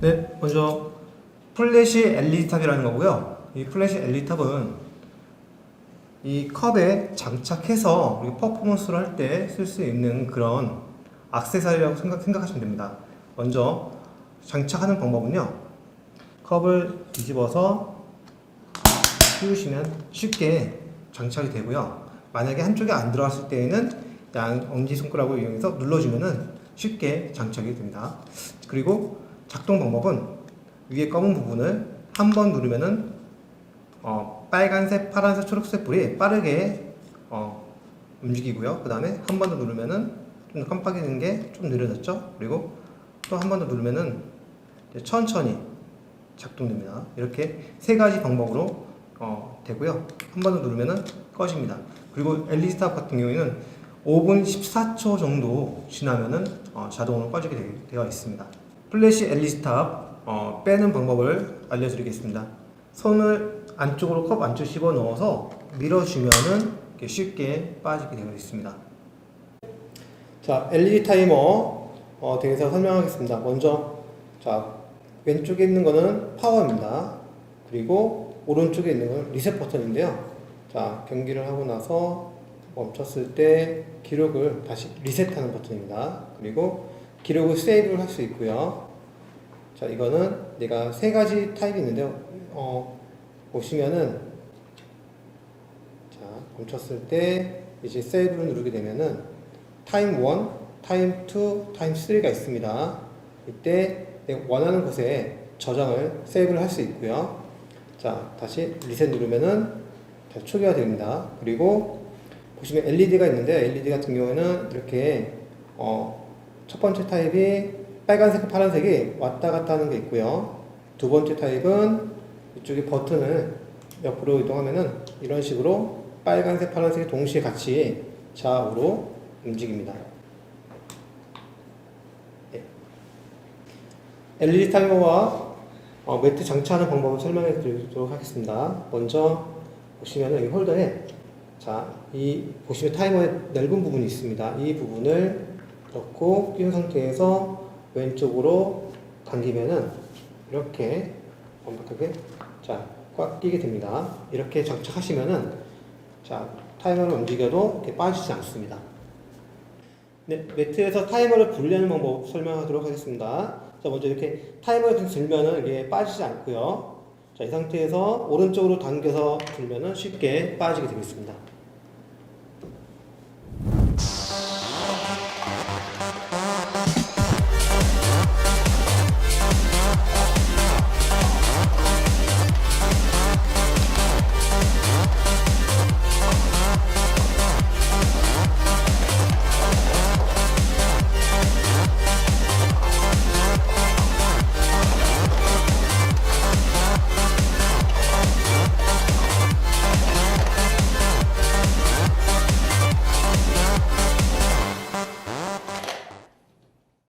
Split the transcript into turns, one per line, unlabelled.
네, 먼저 플래시 LED 탑이라는 거고요. 이 플래시 LED 탑은 이 컵에 장착해서 우리 퍼포먼스를 할 때 쓸 수 있는 그런 액세서리라고 생각, 생각하시면 됩니다. 먼저 장착하는 방법은요. 컵을 뒤집어서 끼우시면 쉽게 장착이 되고요. 만약에 한쪽에 안 들어갔을 때에는 양 엄지손가락을 이용해서 눌러주면은 쉽게 장착이 됩니다. 그리고 작동 방법은 위에 검은 부분을 한 번 누르면은 어, 빨간색, 파란색, 초록색 불이 빠르게 어, 움직이고요. 그 다음에 한 번 더 누르면은 좀 깜빡이는 게 좀 느려졌죠. 그리고 또 한 번 더 누르면은 천천히 작동됩니다. 이렇게 세 가지 방법으로 어, 되고요. 한 번 더 누르면은 꺼집니다. 그리고 LED 스탑 같은 경우에는 5분 14초 정도 지나면은 어, 자동으로 꺼지게 되, 되어 있습니다. 플래시 LED 스탑 어, 빼는 방법을 알려드리겠습니다. 손을 안쪽으로 컵 안쪽 집어 넣어서 밀어주면은 쉽게 빠지게 되어 있습니다. 자, LED 타이머 어, 대해서 설명하겠습니다. 먼저 자 왼쪽에 있는 거는 파워입니다. 그리고 오른쪽에 있는 건 리셋 버튼인데요. 자 경기를 하고 나서 멈췄을 때 기록을 다시 리셋하는 버튼입니다. 그리고 기록을 세이브를 할 수 있고요. 자 이거는 내가 세 가지 타입이 있는데요. 어, 보시면은 자 멈췄을 때 이제 세이브를 누르게 되면은 타임 1, 타임 2, 타임 3가 있습니다. 이때 내가 원하는 곳에 저장을 세이브를 할 수 있고요. 자 다시 리셋 누르면은 다시 초기화 됩니다. 그리고 보시면 LED가 있는데 LED 같은 경우에는 이렇게 어, 첫 번째 타입이 빨간색, 파란색이 왔다 갔다 하는 게 있고요. 두 번째 타입은 이쪽에 버튼을 옆으로 이동하면은 이런 식으로 빨간색, 파란색이 동시에 같이 좌우로 움직입니다. 네. LED 타이머와 어, 매트 장착하는 방법을 설명해 드리도록 하겠습니다. 먼저 보시면 여기 홀더에 자, 이 보시면 타이머의 넓은 부분이 있습니다. 이 부분을 넣고 끼운 상태에서 왼쪽으로 당기면은 이렇게 완벽하게 자, 꽉 끼게 됩니다. 이렇게 장착하시면은 자, 타이머를 움직여도 이렇게 빠지지 않습니다. 네, 매트에서 타이머를 분리하는 방법 설명하도록 하겠습니다. 자, 먼저 이렇게 타이머를 들면은 이게 빠지지 않고요. 자, 이 상태에서 오른쪽으로 당겨서 들면은 쉽게 빠지게 되겠습니다.